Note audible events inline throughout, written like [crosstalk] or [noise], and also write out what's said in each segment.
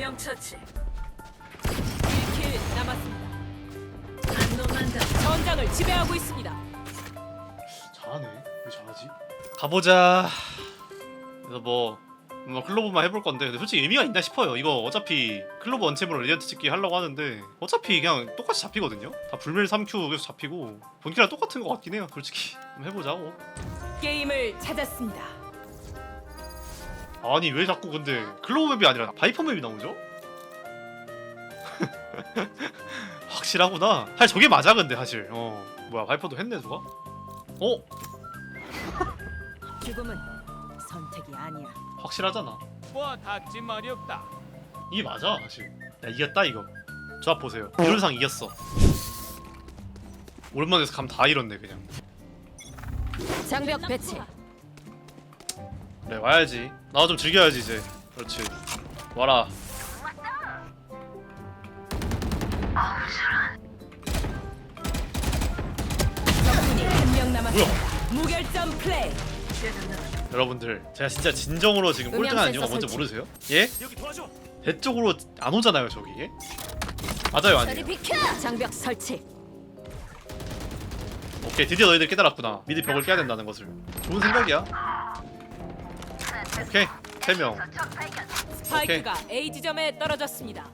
명 처치. 1킬 남았습니다. 안 넘는다. 전장을 지배하고 있습니다. 잘하네. 왜 잘하지? 가보자. 그래서 뭐, 뭐 클로버만 해볼 건데 근데 솔직히 의미가 있나 싶어요. 이거 어차피 클로버 원챔으로 리전트 찍기 하려고 하는데 어차피 그냥 똑같이 잡히거든요. 다 불멸 3Q 계속 잡히고 본키랑 똑같은 것 같긴 해요. 솔직히 한번 해보자고. 게임을 찾았습니다. 아니 왜 자꾸 근데 클로버 맵이 아니라 바이퍼 맵이 나오죠? [laughs] 확실하구나. 사실 저게 맞아 근데 사실. 어 뭐야 바이퍼도 했네 누가? 어 [laughs] 죽음은 선택이 아니야. 확실하잖아. 뭐 닥지 말이 없다. 이게 맞아 사실 야 이겼다 이거 조합 보세요 이론상 이겼어 오랜만에 감다 잃었네 그냥 장벽 배치. 그래 와야지 나도 좀 즐겨야지 이제 그렇지 와라 적군이 한명 남았습니다. 무결점 플레이. 여러분들 제가 진짜 진정으로 지금 꼴등하는 이유가 뭔지 모르세요? 예? 배 쪽으로 안 오잖아요 저기 예? 맞아요 아니에요 비켜. 장벽 설치. 오케이 드디어 너희들 깨달았구나 미드 벽을 깨야 된다는 것을 좋은 생각이야 오케이 3명 스파이크가 A 지점에 떨어졌습니다.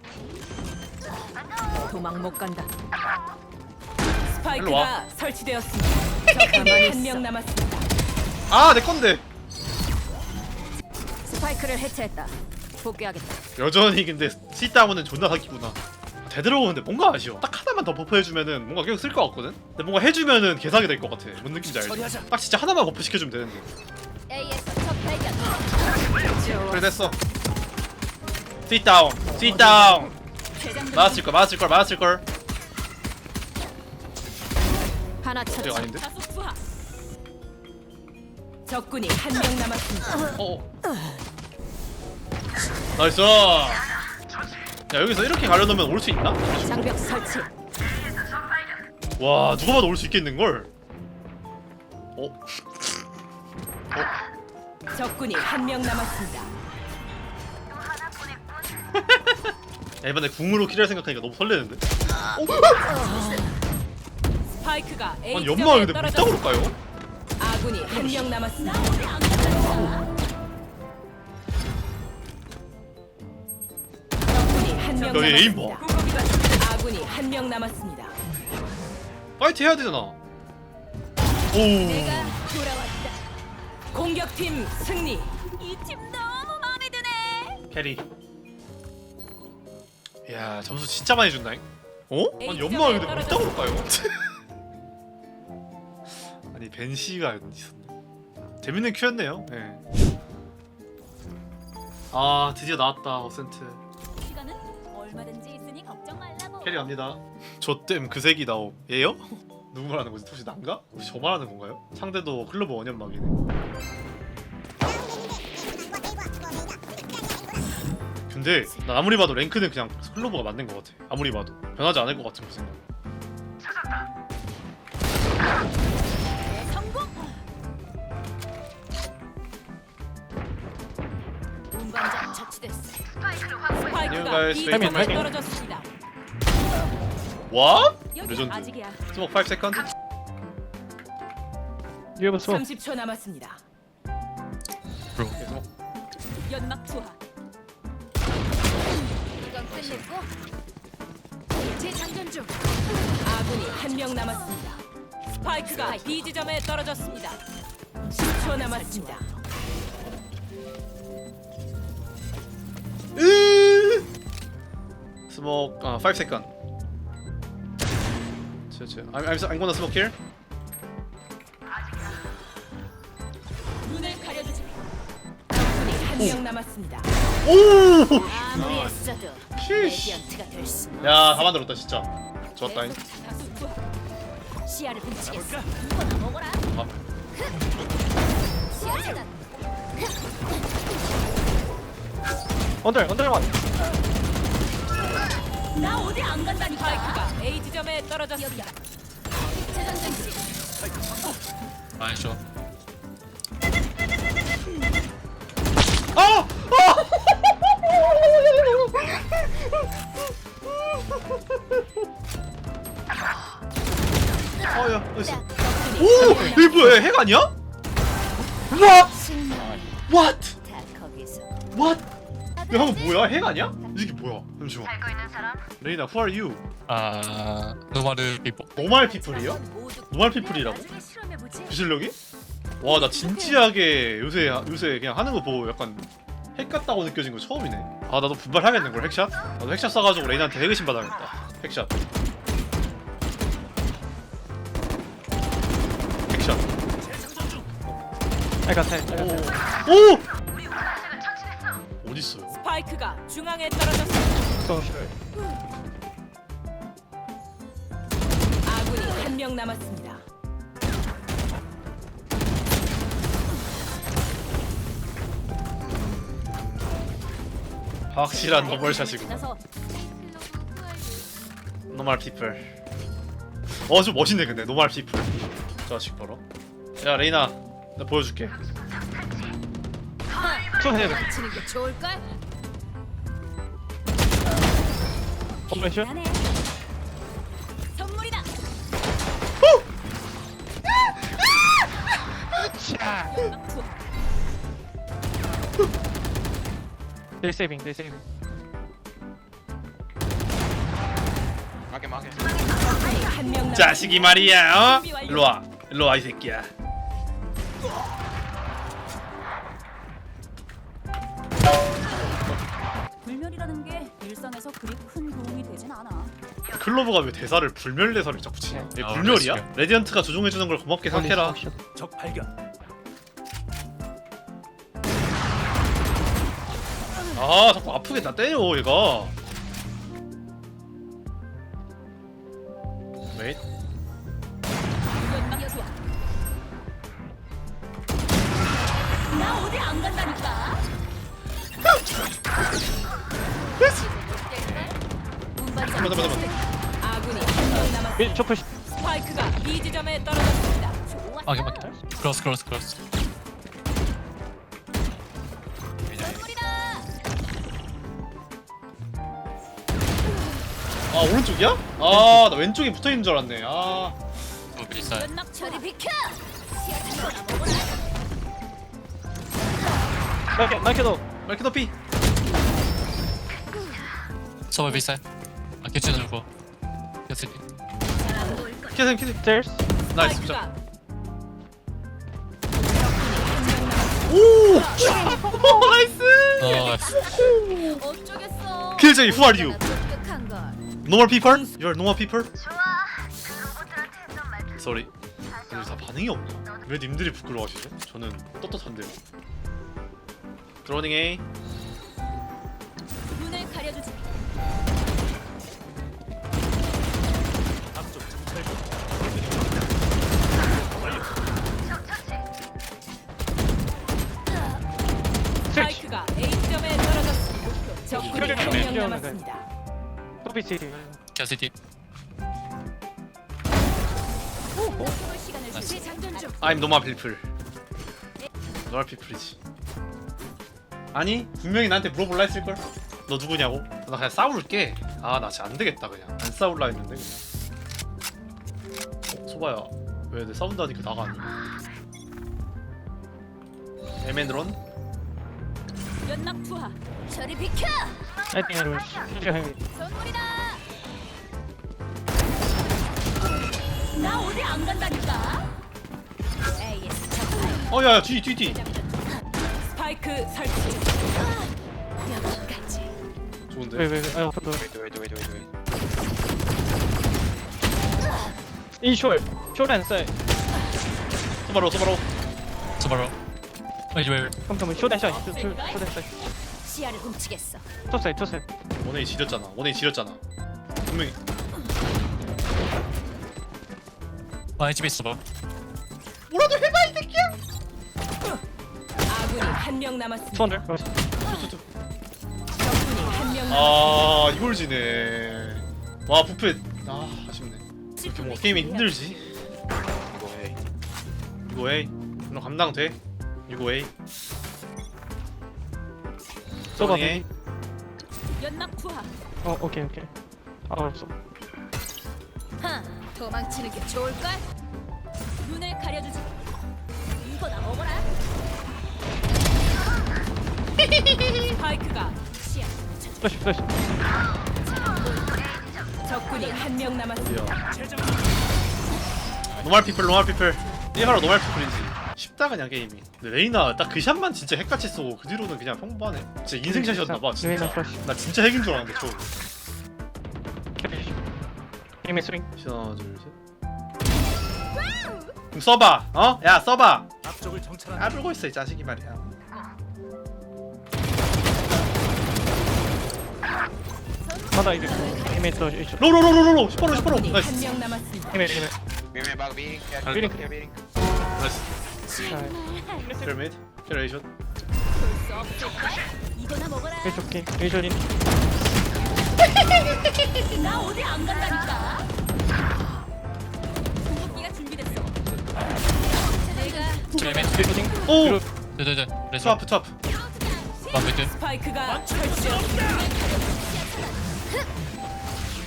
도망 못 간다. 일로 스파이크가 와. 설치되었습니다. 적군이 [laughs] 한명 남았습니다. 아 내 건데 스파이크를 해체했다. 복귀하겠다. 여전히 근데 시다운은 존나 사기구나 되돌아오는데 뭔가 아쉬워 딱 하나만 더 버프해주면은 뭔가 계속 쓸 것 같거든? 근데 뭔가 해주면은 개사기 될것 같아 뭔 느낌인지 알지? 딱 진짜 하나만 버프 시켜주면 되는데. 그래 됐어 시다운 시다운 맞았을 걸 맞았을 걸 맞았을 걸 하나 처치. 이거 아닌데? 다수 투하. 적군이 한 명 남았습니다. 나이스 야 여기서 이렇게 가려놓으면 올 수 있나? 장벽 설치. 와 누가 봐도 올 수 있겠는 걸 어? 적군이 한 명 남았습니다. 야 이번에 궁으로 킬할 생각하니까 너무 설레는데? 스파이크가 A 아니 지점에 연마가 근데 못 떨어졌습니다. 잡을까요? 아군이 한 명 남았습니다. 적군이 한명 에임 남았습니다. 아군이 한 명 남았습니다. 파이트 해야 되잖아 오 돌아왔다. 공격팀 승리. 이 팀 너무 마음에 드네. 캐리 이야 점수 진짜 많이 준다잉 어? 아니 연마가 근데 못 잡을까요? [laughs] 아니 벤시가 있었네 재밌는 큐였네요 예. 아 드디어 나왔다 어센트 시간은 얼마든지 있으니 걱정 말라고. 캐리 갑니다 저땜 그 색이 나옴 얘요? 누구 말하는 거지? 혹시 난가? 혹시 저 말하는 건가요? 상대도 클로버 원년막이네 근데 나 아무리 봐도 랭크는 그냥 클로버가 맞는 것 같아 아무리 봐도 변하지 않을 것 같은 그 생각. 운반장 처치됐어. 스파이크가 점에 스페인 떨어졌습니다. 와? 레전드 아직이야. 스모크 5 세컨드 You have a smoke. 30초 남았습니다. 계속 연막 투하. 이건 끝냈고. 재장전 중. 아군이 한 명 남았습니다. 스파이크가 B 지점에 떨어졌습니다. 10초 남았습니다. 스모크 아, 5 세컨드 저저 I'm, I'm, I'm gonna smoke here 눈을 가려주지. 적군이 한명 남았습니다. 오! 아무리 애써도 쉬쉬 레디언트가 될 수. 야 다 만들었다 진짜 좋았다잉 다수 투하. 시야를 훔치겠어. 이거나 먹어라. 아, 시야 차단. Under one. 나 어디 안 간다니까. A 지점에 떨어졌습니다. 나이스 아! 아! 어야 오! 이게 뭐야 핵 아니야? What? What? What? 이거 한번 뭐야? 핵 아니야? 이게 뭐야? 잠시만 레이나 who are you? 아 노마르 피포 노말 피플이요? 노말 피플이라고? 그 실력이? 와 나 진지하게 요새 요새 그냥 하는 거 보고 약간 핵 같다고 느껴진 거 처음이네 아 나도 분발하겠는 걸 핵샷? 나도 핵샷 쏴가지고 레이나한테 핵의심 받아야겠다 핵샷 핵샷 it. 오! 스파이크가 중앙에 떨어졌습니다. 아군이 한 명 남았습니다. 확실한 노멀샷이고 노말 피플 어좀 멋있네 근데 노말 피플 자식 봐라 야 레이나 나 보여줄게 heavy. 치는 게 좋을걸? Shot. 선물이다. They're saving. They're saving. 한명 남았습니다. 자식이 말이야 어? 일로와 일로와 이 새끼야 불멸이라는 게 일상에서 그리 큰 않아. 클로버가 왜 대사를 불멸 대사를 자꾸 치냐 얘 아, 불멸이야? 그렇지. 레디언트가 조종해주는 걸 고맙게 생각해라. 적 발견. 아 자꾸 아프게 나 때려 얘가 웨잇 맞아 맞아 맞아 아군이 한명 남았습니다. Wait, chop push. 스파이크가 B 지점에 떨어졌습니다. 마게 마게 크로스 크로스 크로스 아 오른쪽이야? 아 나 왼쪽에 붙어있는 줄 알았네 아또 비싸 연납 처리 비켜. Knock it. Knock it out. 말키 높이 서버 비싸 아 캐치 누구 캐치 키세요 키세요 Stairs. 나이스 자 스파이크가 오! 나이스 어 어쩌겠어. 킬제이 who are you? normal people? You are normal people? sorry 근데 다 반응이 없냐 왜 님들이 부끄러워하시죠? 저는 떳떳한데요 드로닝 A 눈을 가려주지. 적군이 한 명. 남았습니다. 캐시티 볼 시간을 주지. 장전 중. I'm normal people normal people이지 아니 분명히 나한테 물어볼라 했을걸? 너 누구냐고? 나 그냥 싸울게 아 나 진짜 안되겠다 그냥 안 싸울라 했는데 그냥 어, 소바야 왜 내 싸운다니까 나가 안 에멘드론? 연납 투하. 저리 비켜. Kill heavy. 선물이다. 나 어디 안 간다니까. AS 적발. 어 야야 뒤 뒤 뒤 스파이크 설치. 여기까지. 좋은데. I open door. In short. Short and side. 소바로 소바로 서버로 and side. Short, short, short and side. 시야를 훔치겠어. Top side. 원에이 지렸잖아 원에이 지렸잖아 분명히 아 뭐라도 해봐 이 새끼야 아군이 한 명 남았습니다. 200. Close. 적군이 한명 남았습니다. 아 이걸 지네 와 부페 아 아쉽네 이렇게 뭔가 게임이 힘들지 이거 A 이거 A 이거 감당돼 이거 A Soba A. 연막 투하. 어 오케이 오케이. 아 없어. 하, 도망치는 게 좋을걸? 눈을 가려주지. 이거나 먹어라. [laughs] 스파이크가 시야. 플래시 플래시. 적군이 한 명 남았습니다. 노말 피플 노말 피플 바로 노말 피플이지 쉽다 그냥 게임이 근데 레이나 딱 그 샷만 진짜 핵같이 쏘고 그 뒤로는 그냥 평범하네 진짜 인생샷이었나봐 진짜. 나 진짜 핵인 줄 알았는데 플래시. 힘의 스윙. 하나 둘셋 그럼 써봐 어? 야 써봐 앞쪽을 정찰한 까불고 있어 이 자식이 말이야 하나 이제 힘의 또 이쪽. 로로로로로 10%로 10% 적군이 나이스 한명 남았습니다. 힘의 힘의. 비링. 나이스 자 피라미드 피라레이션 볼수 없을까? 이거나 먹어라. 이쪽 게임. 레이저린. 나 어디 안 간다니까. 궁극기가 준비됐어. 내가 트레이맨 오! 네네네 레스 투아프 투아프 마크트 스파이크가 설치되었습니다.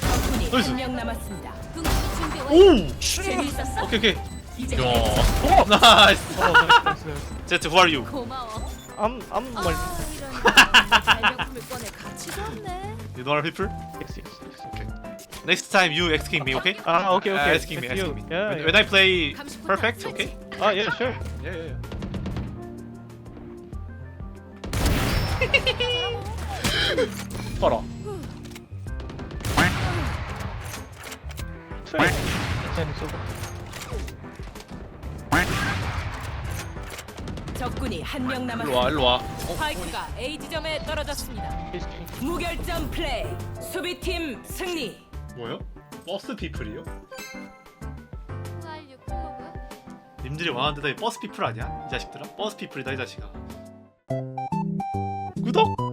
적군이 나이스. 한명 남았습니다. 궁극기 준비 완료. 오! 재미있었어? 오케이 오케이 이제 야 [laughs] 나이스 어 나이스 나이스. 제트 who are you? 고마워. 암암 아 멀. 이런 발명품을 꺼내 가치가 없네. You know our people? 엑스 엑스 엑스. Next time you asking me, okay? 아 오케이 Uh, 오케이. asking me, Thank you. asking me. Yeah, when, yeah. when I play 감시포탑 perfect, 설치. okay? 아 예, sure. [laughs] Yeah, yeah, yeah. [laughs] 봐라. 트레이. 괜찮은 쏘고. 적군이 한 명 남았습니다. 일로 와. 스파이크가 A 지점에 떨어졌습니다. 무결점 플레이. 수비팀 승리. 뭐요? 버스 피플이요? 후알류 클로브. 님들이 원하는 대로 버스 피플 아니야? 이 자식들아? 버스 피플이다 이 자식아. 구독!